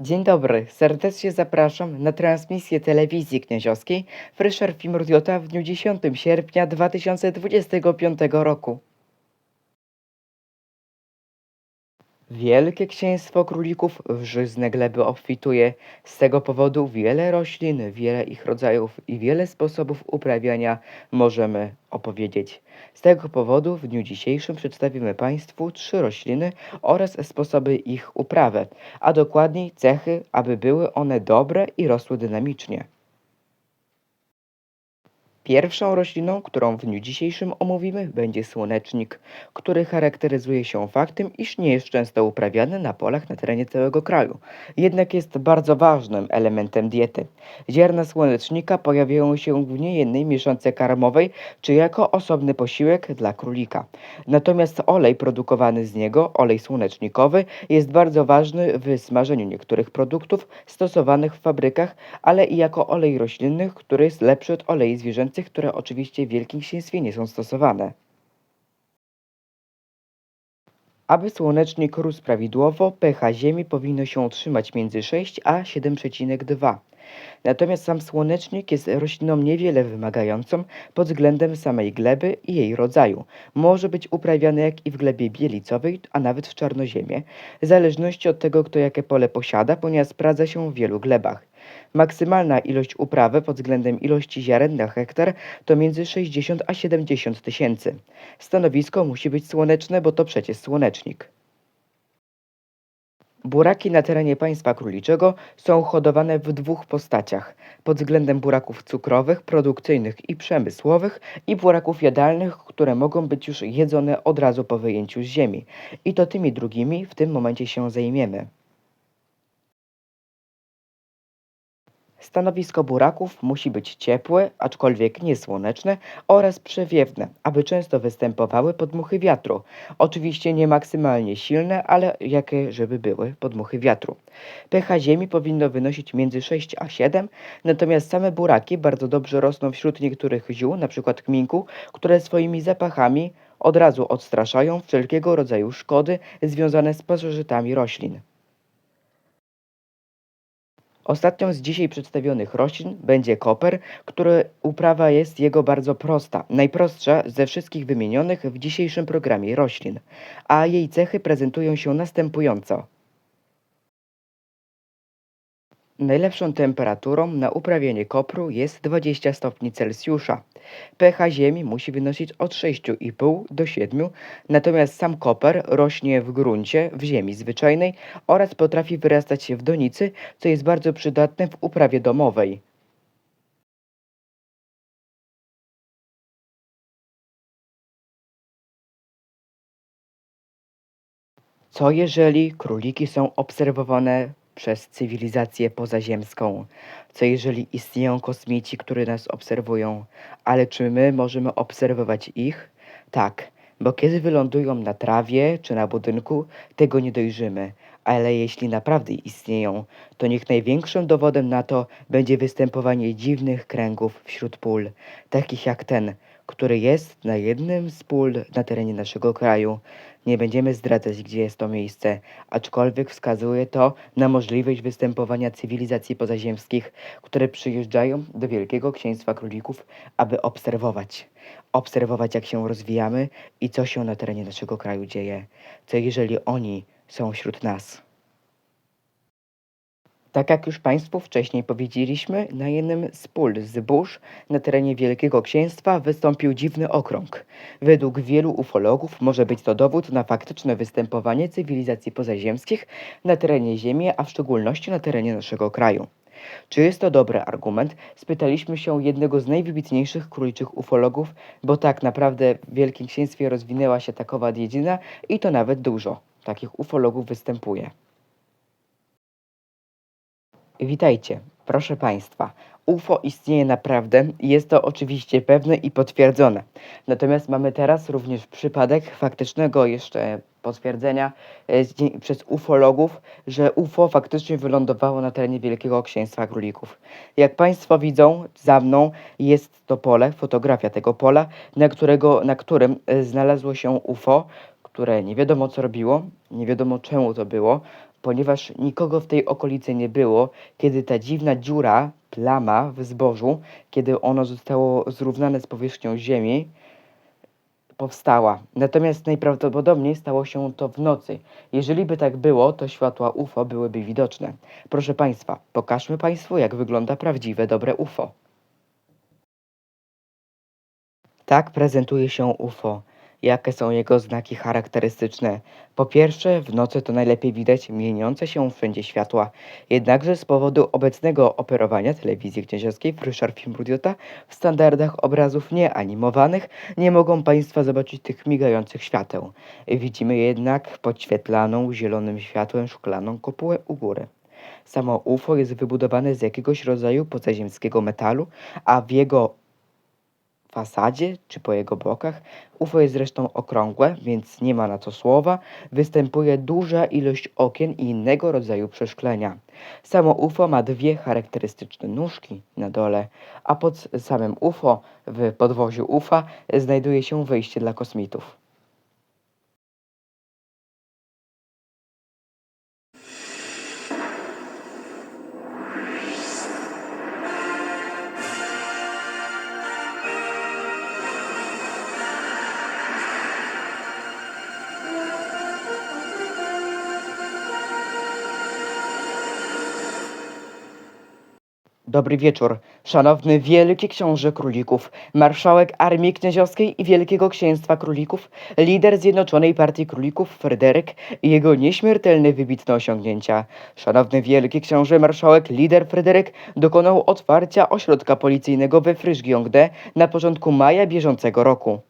Dzień dobry, serdecznie zapraszam na transmisję telewizji knieziowskiej Fryscher Film Rdiota w dniu 10 sierpnia 2025 roku. Wielkie Księstwo Królików w żyzne gleby obfituje. Z tego powodu wiele roślin, wiele ich rodzajów i wiele sposobów uprawiania możemy opowiedzieć. Z tego powodu w dniu dzisiejszym przedstawimy Państwu trzy rośliny oraz sposoby ich uprawy, a dokładniej cechy, aby były one dobre i rosły dynamicznie. Pierwszą rośliną, którą w dniu dzisiejszym omówimy, będzie słonecznik, który charakteryzuje się faktem, iż nie jest często uprawiany na polach na terenie całego kraju. Jednak jest bardzo ważnym elementem diety. Ziarna słonecznika pojawiają się w niejednej mieszance karmowej, czy jako osobny posiłek dla królika. Natomiast olej produkowany z niego, olej słonecznikowy, jest bardzo ważny w smażeniu niektórych produktów stosowanych w fabrykach, ale i jako olej roślinny, który jest lepszy od olei zwierzęcych, które oczywiście w Wielkim Księstwie nie są stosowane. Aby słonecznik rósł prawidłowo, pH ziemi powinno się utrzymać między 6 a 7,2. Natomiast sam słonecznik jest rośliną niewiele wymagającą pod względem samej gleby i jej rodzaju. Może być uprawiany jak i w glebie bielicowej, a nawet w czarnoziemie, w zależności od tego, kto jakie pole posiada, ponieważ sprawdza się w wielu glebach. Maksymalna ilość uprawy pod względem ilości ziaren na hektar to między 60 a 70 tysięcy. Stanowisko musi być słoneczne, bo to przecież słonecznik. Buraki na terenie państwa króliczego są hodowane w dwóch postaciach: pod względem buraków cukrowych, produkcyjnych i przemysłowych, i buraków jadalnych, które mogą być już jedzone od razu po wyjęciu z ziemi. I to tymi drugimi w tym momencie się zajmiemy. Stanowisko buraków musi być ciepłe, aczkolwiek niesłoneczne oraz przewiewne, aby często występowały podmuchy wiatru. Oczywiście nie maksymalnie silne, ale jakie żeby były podmuchy wiatru. pH ziemi powinno wynosić między 6 a 7, natomiast same buraki bardzo dobrze rosną wśród niektórych ziół, np. kminku, które swoimi zapachami od razu odstraszają wszelkiego rodzaju szkody związane z pasożytami roślin. Ostatnią z dzisiaj przedstawionych roślin będzie koper, który uprawa jest jego bardzo prosta, najprostsza ze wszystkich wymienionych w dzisiejszym programie roślin, a jej cechy prezentują się następująco. Najlepszą temperaturą na uprawianie kopru jest 20 stopni Celsjusza. pH ziemi musi wynosić od 6,5 do 7, natomiast sam koper rośnie w gruncie, w ziemi zwyczajnej oraz potrafi wyrastać się w donicy, co jest bardzo przydatne w uprawie domowej. Co jeżeli króliki są obserwowane przez cywilizację pozaziemską? Co jeżeli istnieją kosmici, którzy nas obserwują? Ale czy my możemy obserwować ich? Tak, bo kiedy wylądują na trawie czy na budynku, tego nie dojrzymy. Ale jeśli naprawdę istnieją, to niech największym dowodem na to będzie występowanie dziwnych kręgów wśród pól, takich jak ten, który jest na jednym z pól na terenie naszego kraju. Nie będziemy zdradzać, gdzie jest to miejsce, aczkolwiek wskazuje to na możliwość występowania cywilizacji pozaziemskich, które przyjeżdżają do Wielkiego Księstwa Królików, aby obserwować. Obserwować, jak się rozwijamy i co się na terenie naszego kraju dzieje. Co jeżeli oni są wśród nas? Tak jak już Państwu wcześniej powiedzieliśmy, na jednym z pól zbóż na terenie Wielkiego Księstwa wystąpił dziwny okrąg. Według wielu ufologów może być to dowód na faktyczne występowanie cywilizacji pozaziemskich na terenie Ziemi, a w szczególności na terenie naszego kraju. Czy jest to dobry argument? Spytaliśmy się jednego z najwybitniejszych króliczych ufologów, bo tak naprawdę w Wielkim Księstwie rozwinęła się takowa dziedzina i to nawet dużo. Takich ufologów występuje. Witajcie, proszę Państwa. UFO istnieje naprawdę jest to oczywiście pewne i potwierdzone. Natomiast mamy teraz również przypadek faktycznego jeszcze potwierdzenia e, przez ufologów, że UFO faktycznie wylądowało na terenie Wielkiego Księstwa Królików. Jak Państwo widzą, za mną jest to pole, fotografia tego pola, na, którego, na którym e, znalazło się UFO, które nie wiadomo co robiło, nie wiadomo czemu to było, ponieważ nikogo w tej okolicy nie było, kiedy ta dziwna dziura, plama w zbożu, kiedy ono zostało zrównane z powierzchnią ziemi, powstała. Natomiast najprawdopodobniej stało się to w nocy. Jeżeli by tak było, to światła UFO byłyby widoczne. Proszę Państwa, pokażmy Państwu, jak wygląda prawdziwe dobre UFO. Tak prezentuje się UFO. Jakie są jego znaki charakterystyczne? Po pierwsze, w nocy to najlepiej widać mieniące się wszędzie światła. Jednakże z powodu obecnego operowania telewizji kniaziowskiej w Ryszard Film Rudiota w standardach obrazów nieanimowanych nie mogą Państwa zobaczyć tych migających świateł. Widzimy jednak podświetlaną zielonym światłem szklaną kopułę u góry. Samo UFO jest wybudowane z jakiegoś rodzaju pozaziemskiego metalu, a w jego fasadzie czy po jego bokach. UFO jest zresztą okrągłe, więc nie ma na to słowa. Występuje duża ilość okien i innego rodzaju przeszklenia. Samo UFO ma dwie charakterystyczne nóżki na dole, a pod samym UFO, w podwoziu UFA, znajduje się wejście dla kosmitów. Dobry wieczór, szanowny wielki książę królików, marszałek Armii Kniaziowskiej i Wielkiego Księstwa Królików, lider Zjednoczonej Partii Królików Fryderyk i jego nieśmiertelne wybitne osiągnięcia. Szanowny wielki książę marszałek lider Fryderyk dokonał otwarcia ośrodka policyjnego we Fryszgiongde na początku maja bieżącego roku.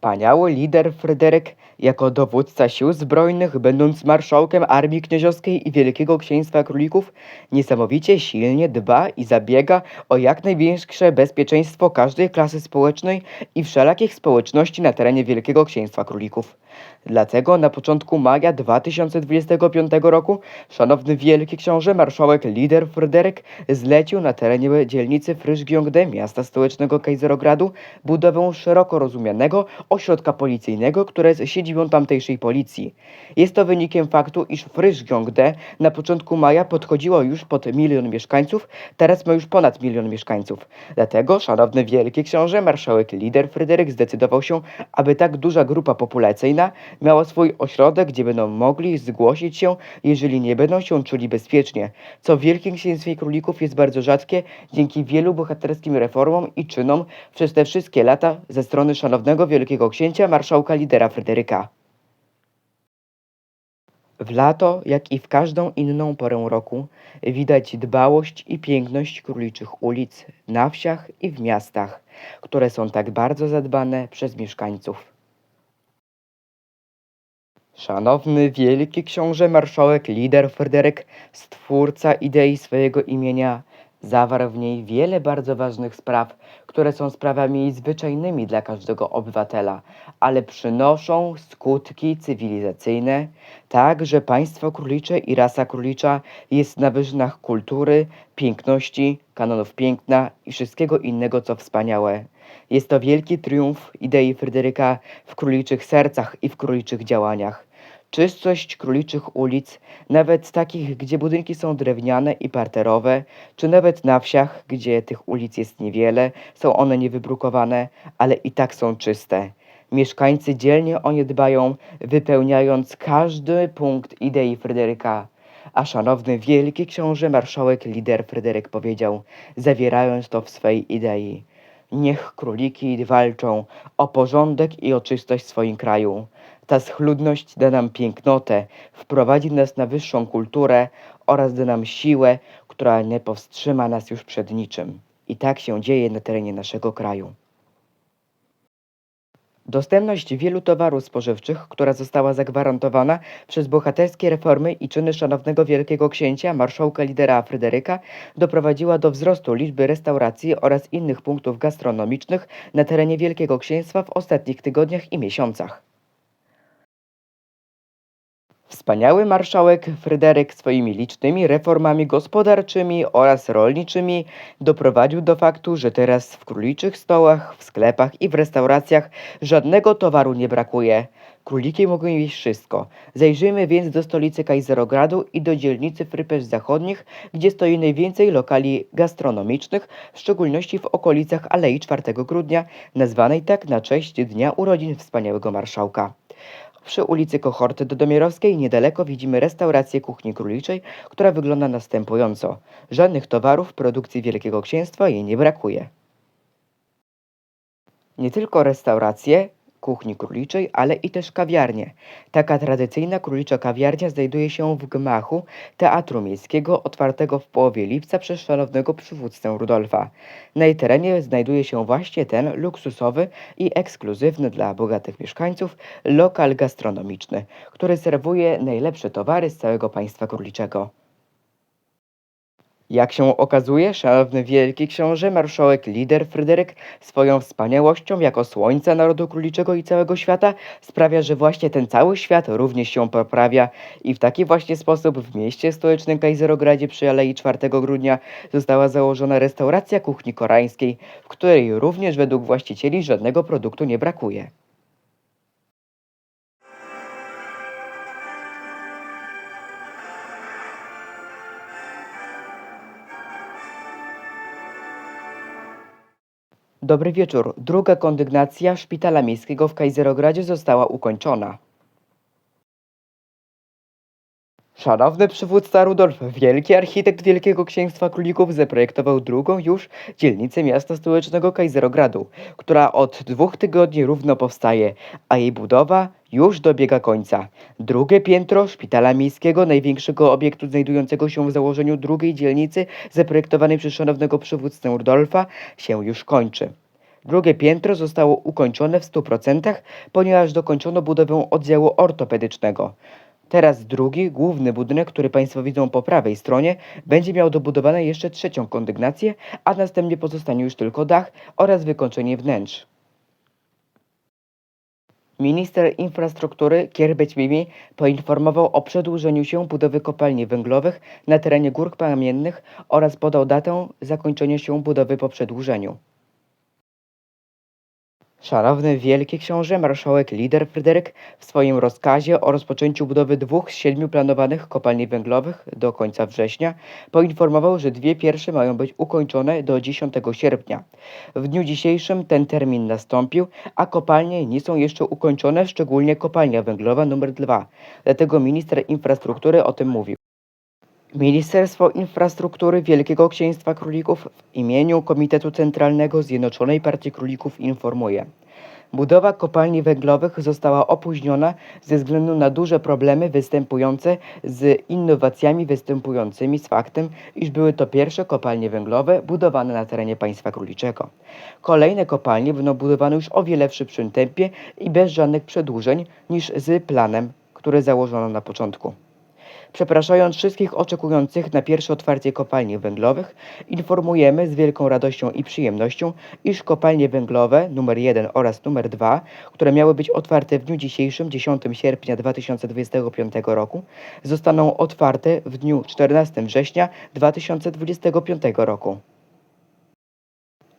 Wspaniały lider Fryderyk, jako dowódca sił zbrojnych, będąc marszałkiem Armii Kniaziowskiej i Wielkiego Księstwa Królików, niesamowicie silnie dba i zabiega o jak największe bezpieczeństwo każdej klasy społecznej i wszelakich społeczności na terenie Wielkiego Księstwa Królików. Dlatego na początku maja 2025 roku szanowny wielki książę marszałek lider Fryderyk zlecił na terenie dzielnicy Fryszgiongde, miasta stołecznego Kejzerogradu, budowę szeroko rozumianego ośrodka policyjnego, które jest siedzibą tamtejszej policji. Jest to wynikiem faktu, iż Fryszgiongde na początku maja podchodziło już pod milion mieszkańców, teraz ma już ponad milion mieszkańców. Dlatego szanowny wielki książę marszałek lider Fryderyk zdecydował się, aby tak duża grupa populacyjna miała swój ośrodek, gdzie będą mogli zgłosić się, jeżeli nie będą się czuli bezpiecznie, co w Wielkim Księstwie Królików jest bardzo rzadkie dzięki wielu bohaterskim reformom i czynom przez te wszystkie lata ze strony szanownego Wielkiego Księcia marszałka lidera Fryderyka. W lato, jak i w każdą inną porę roku, widać dbałość i piękność króliczych ulic na wsiach i w miastach, które są tak bardzo zadbane przez mieszkańców. Szanowny wielki książę marszałek lider Fryderyk, stwórca idei swojego imienia, zawarł w niej wiele bardzo ważnych spraw, które są sprawami zwyczajnymi dla każdego obywatela, ale przynoszą skutki cywilizacyjne, tak że państwo królicze i rasa królicza jest na wyżynach kultury, piękności, kanonów piękna i wszystkiego innego, co wspaniałe. Jest to wielki triumf idei Fryderyka w króliczych sercach i w króliczych działaniach. Czystość króliczych ulic, nawet takich, gdzie budynki są drewniane i parterowe, czy nawet na wsiach, gdzie tych ulic jest niewiele, są one niewybrukowane, ale i tak są czyste. Mieszkańcy dzielnie o nie dbają, wypełniając każdy punkt idei Fryderyka. A szanowny wielki książę marszałek lider Fryderyk powiedział, zawierając to w swej idei. Niech króliki walczą o porządek i o czystość w swoim kraju. Ta schludność da nam pięknotę, wprowadzi nas na wyższą kulturę oraz da nam siłę, która nie powstrzyma nas już przed niczym. I tak się dzieje na terenie naszego kraju. Dostępność wielu towarów spożywczych, która została zagwarantowana przez bohaterskie reformy i czyny szanownego wielkiego księcia, marszałka lidera Fryderyka, doprowadziła do wzrostu liczby restauracji oraz innych punktów gastronomicznych na terenie Wielkiego Księstwa w ostatnich tygodniach i miesiącach. Wspaniały marszałek Fryderyk swoimi licznymi reformami gospodarczymi oraz rolniczymi doprowadził do faktu, że teraz w króliczych stołach, w sklepach i w restauracjach żadnego towaru nie brakuje. Króliki mogą jeść wszystko. Zajrzyjmy więc do stolicy Kajzerogradu i do dzielnicy Frypesz Zachodnich, gdzie stoi najwięcej lokali gastronomicznych, w szczególności w okolicach Alei 4 Grudnia, nazwanej tak na cześć dnia urodzin wspaniałego marszałka. Przy ulicy Kohorty Dodomierowskiej niedaleko widzimy restaurację kuchni króliczej, która wygląda następująco. Żadnych towarów produkcji Wielkiego Księstwa jej nie brakuje. Nie tylko restauracje kuchni króliczej, ale i też kawiarnie. Taka tradycyjna królicza kawiarnia znajduje się w gmachu Teatru Miejskiego otwartego w połowie lipca przez szanownego przywódcę Rudolfa. Na jej terenie znajduje się właśnie ten luksusowy i ekskluzywny dla bogatych mieszkańców lokal gastronomiczny, który serwuje najlepsze towary z całego państwa króliczego. Jak się okazuje, szanowny wielki książę, marszałek lider Fryderyk swoją wspaniałością jako słońce narodu króliczego i całego świata sprawia, że właśnie ten cały świat również się poprawia i w taki właśnie sposób w mieście stołecznym Kajzerogradzie przy Alei 4 Grudnia została założona restauracja kuchni koreańskiej, w której również według właścicieli żadnego produktu nie brakuje. Dobry wieczór. Druga kondygnacja szpitala miejskiego w Kajzerogradzie została ukończona. Szanowny przywódca Rudolf, wielki architekt Wielkiego Księstwa Królików zaprojektował drugą już dzielnicę miasta stołecznego Kajzerogradu, która od dwóch tygodni równo powstaje, a jej budowa już dobiega końca. Drugie piętro szpitala miejskiego, największego obiektu znajdującego się w założeniu drugiej dzielnicy zaprojektowanej przez szanownego przywódcę Rudolfa, się już kończy. Drugie piętro zostało ukończone w 100%, ponieważ dokończono budowę oddziału ortopedycznego. Teraz drugi, główny budynek, który Państwo widzą po prawej stronie, będzie miał dobudowane jeszcze trzecią kondygnację, a następnie pozostanie już tylko dach oraz wykończenie wnętrz. Minister infrastruktury Kierbeć Mimi poinformował o przedłużeniu się budowy kopalni węglowych na terenie gór kamiennych oraz podał datę zakończenia się budowy po przedłużeniu. Szanowny Wielki Książę, marszałek lider Fryderyk w swoim rozkazie o rozpoczęciu budowy dwóch z siedmiu planowanych kopalni węglowych do końca września poinformował, że dwie pierwsze mają być ukończone do 10 sierpnia. W dniu dzisiejszym ten termin nastąpił, a kopalnie nie są jeszcze ukończone, szczególnie kopalnia węglowa numer 2. Dlatego minister infrastruktury o tym mówił. Ministerstwo Infrastruktury Wielkiego Księstwa Królików w imieniu Komitetu Centralnego Zjednoczonej Partii Królików informuje. Budowa kopalni węglowych została opóźniona ze względu na duże problemy występujące z innowacjami występującymi z faktem, iż były to pierwsze kopalnie węglowe budowane na terenie państwa króliczego. Kolejne kopalnie będą budowane już o wiele w szybszym tempie i bez żadnych przedłużeń niż z planem, który założono na początku. Przepraszając wszystkich oczekujących na pierwsze otwarcie kopalni węglowych, informujemy z wielką radością i przyjemnością, iż kopalnie węglowe numer 1 oraz numer 2, które miały być otwarte w dniu dzisiejszym, 10 sierpnia 2025 roku, zostaną otwarte w dniu 14 września 2025 roku.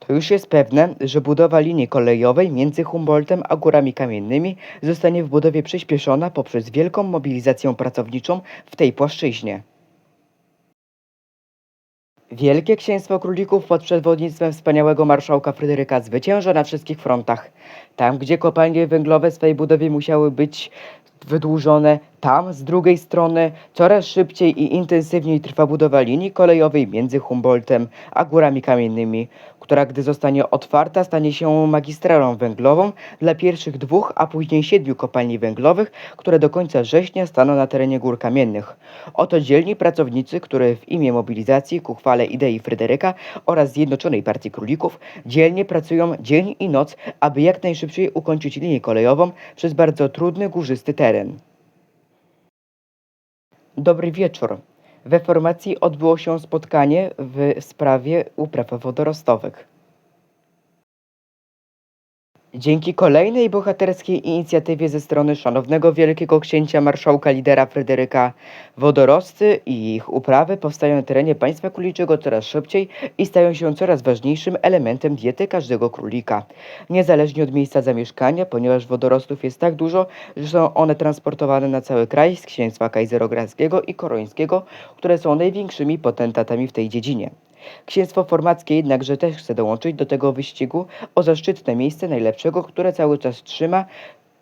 To już jest pewne, że budowa linii kolejowej między Humboldtem a Górami Kamiennymi zostanie w budowie przyspieszona poprzez wielką mobilizację pracowniczą w tej płaszczyźnie. Wielkie Księstwo Królików pod przewodnictwem wspaniałego marszałka Fryderyka zwycięża na wszystkich frontach. Tam, gdzie kopalnie węglowe w swej budowie musiały być wydłużone, tam z drugiej strony coraz szybciej i intensywniej trwa budowa linii kolejowej między Humboldtem a Górami Kamiennymi, która gdy zostanie otwarta stanie się magistralą węglową dla pierwszych dwóch, a później siedmiu kopalni węglowych, które do końca września staną na terenie Gór Kamiennych. Oto dzielni pracownicy, które w imię mobilizacji ku chwale idei Fryderyka oraz Zjednoczonej Partii Królików dzielnie pracują dzień i noc, aby jak najszybciej ukończyć linię kolejową przez bardzo trudny górzysty teren. Dobry wieczór. We formacji odbyło się spotkanie w sprawie upraw wodorostowych. Dzięki kolejnej bohaterskiej inicjatywie ze strony szanownego wielkiego księcia marszałka lidera Fryderyka wodorosty i ich uprawy powstają na terenie państwa króliczego coraz szybciej i stają się coraz ważniejszym elementem diety każdego królika. Niezależnie od miejsca zamieszkania, ponieważ wodorostów jest tak dużo, że są one transportowane na cały kraj z księstwa kajzerogradzkiego i korońskiego, które są największymi potentatami w tej dziedzinie. Księstwo formackie jednakże też chce dołączyć do tego wyścigu o zaszczytne miejsce najlepszego, które cały czas trzyma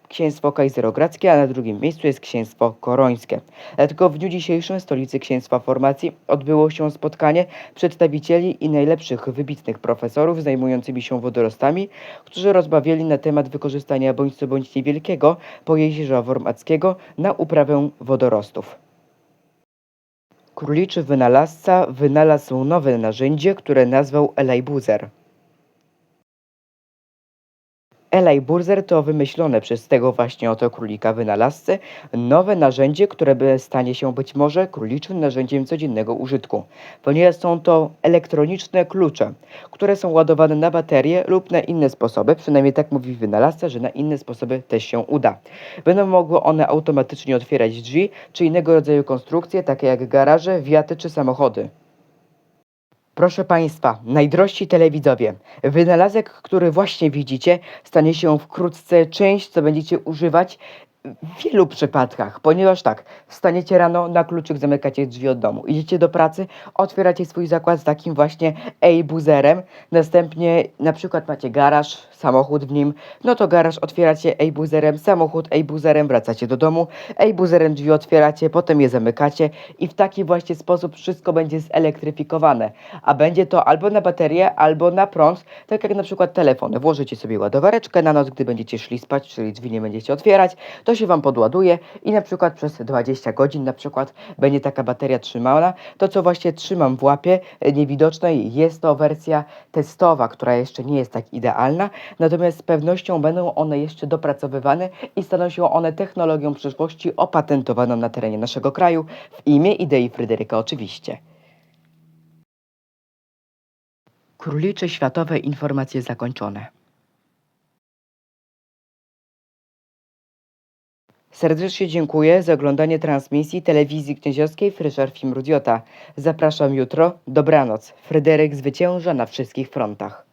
księstwo kajzerogradzkie, a na drugim miejscu jest księstwo korońskie. Dlatego w dniu dzisiejszym w stolicy księstwa formacji odbyło się spotkanie przedstawicieli i najlepszych wybitnych profesorów zajmującymi się wodorostami, którzy rozmawiali na temat wykorzystania bądź co bądź niewielkiego pojezierza formackiego na uprawę wodorostów. Króliczy wynalazca wynalazł nowe narzędzie, które nazwał Elajbuzer. Elajburzer to wymyślone przez tego właśnie oto królika wynalazcę nowe narzędzie, które stanie się być może króliczym narzędziem codziennego użytku, ponieważ są to elektroniczne klucze, które są ładowane na baterie lub na inne sposoby, przynajmniej tak mówi wynalazca, że na inne sposoby też się uda. Będą mogły one automatycznie otwierać drzwi czy innego rodzaju konstrukcje, takie jak garaże, wiaty czy samochody. Proszę Państwa, najdrożsi telewidzowie, wynalazek, który właśnie widzicie, stanie się wkrótce czymś, co będziecie używać w wielu przypadkach, ponieważ tak, wstaniecie rano, na kluczyk zamykacie drzwi od domu, idziecie do pracy, otwieracie swój zakład z takim właśnie e-buzerem, następnie na przykład macie garaż, samochód w nim, no to garaż otwieracie e-buzerem, samochód e-buzerem, wracacie do domu, e-buzerem drzwi otwieracie, potem je zamykacie i w taki właśnie sposób wszystko będzie zelektryfikowane, a będzie to albo na baterię, albo na prąd, tak jak na przykład telefony. Włożycie sobie ładowareczkę na noc, gdy będziecie szli spać, czyli drzwi nie będziecie otwierać, to się Wam podładuje i na przykład przez 20 godzin na przykład będzie taka bateria trzymana. To, co właśnie trzymam w łapie e, niewidocznej, jest to wersja testowa, która jeszcze nie jest tak idealna, natomiast z pewnością będą one jeszcze dopracowywane i staną się one technologią przyszłości opatentowaną na terenie naszego kraju w imię idei Fryderyka oczywiście. Królicze światowe informacje zakończone. Serdecznie dziękuję za oglądanie transmisji telewizji kniedziowskiej Fryszer Film Rudiota. Zapraszam jutro. Dobranoc. Fryderyk zwycięża na wszystkich frontach.